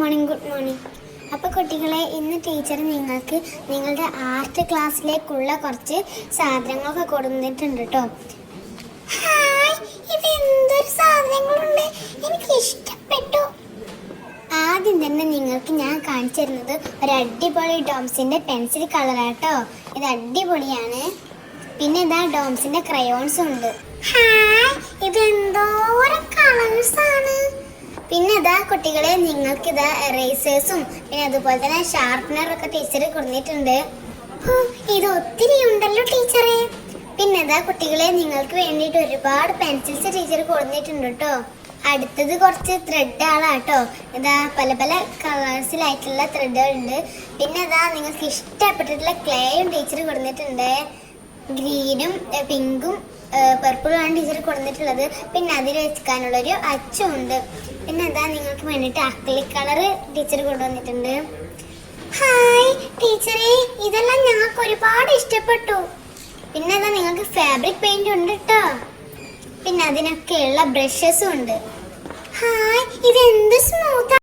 Morning good morning. അപ്പോൾ കുട്ടികളെ ഇന്ന് ടീച്ചർ നിങ്ങൾക്ക് നിങ്ങളുടെ ആർട്ട് ക്ലാസ്സിലേക്കുള്ള കുറച്ച് സാധനങ്ങളൊക്കെ കൊടുത്തിട്ടുണ്ട് കേട്ടോ. ഇത് എന്തൊരു സാധനങ്ങളുണ്ട്? എനിക്ക് ഇഷ്ടപ്പെട്ടു. ആദ്യം തന്നെ നിങ്ങൾക്ക് ഞാൻ കാണിച്ചു തരുന്നത് ഒരു അടിപൊളി ഡോംസിന്റെ പെൻസിൽ കളറാട്ടോ ഇത് അടിപൊളിയാണ്. പിന്നെ ഇതാ ഡോംസിന്റെ ക്രയോൺസും ഉണ്ട്. ഹായ്. ഇതാ കുട്ടികളെ നിങ്ങൾക്ക് ഇതാ എറേസേഴ്സും പിന്നെ അതുപോലെ തന്നെ ഷാർപ്പനറൊക്കെ ടീച്ചർ കൊടുത്തിട്ടുണ്ട്. ഇത് ഒത്തിരി ഉണ്ടല്ലോ ടീച്ചറെ പിന്നെ ഇതാ കുട്ടികളെ നിങ്ങൾക്ക് വേണ്ടിയിട്ട് ഒരുപാട് പെൻസിൽസ് ടീച്ചർ കൊടുത്തിട്ടുണ്ട് കേട്ടോ അടുത്തത് കുറച്ച് ത്രെഡ് ആളാട്ടോ. ഇതാ പല പല കളേഴ്സിലായിട്ടുള്ള ത്രെഡുകളുണ്ട് പിന്നെ ഇതാ നിങ്ങൾക്ക് ഇഷ്ടപ്പെട്ടിട്ടുള്ള ക്ലേയും ടീച്ചർ കൊടുത്തിട്ടുണ്ട്. ഗ്രീനും പിങ്കും പർപ്പിളുമാണ് ടീച്ചർ കൊടുത്തിട്ടുള്ളത് പിന്നെ അതിൽ വെക്കാനുള്ളൊരു അച്ചും ഉണ്ട് പിന്നെ എന്താ നിങ്ങൾക്ക് വേണ്ടിയിട്ട് അക്ലിക് കളർ ടീച്ചർ കൊണ്ടുവന്നിട്ടുണ്ട്. ഹായ് ടീച്ചറെ ഇതെല്ലാം ഞങ്ങൾക്ക് ഒരുപാട് ഇഷ്ടപ്പെട്ടു. പിന്നെ എന്താ നിങ്ങൾക്ക് ഫാബ്രിക് പെയിന്റ് ഉണ്ട് കേട്ടോ പിന്നെ അതിനൊക്കെയുള്ള ബ്രഷസും ഉണ്ട്. ഹായ് ഇത് എന്ത് സ്മൂത്ത്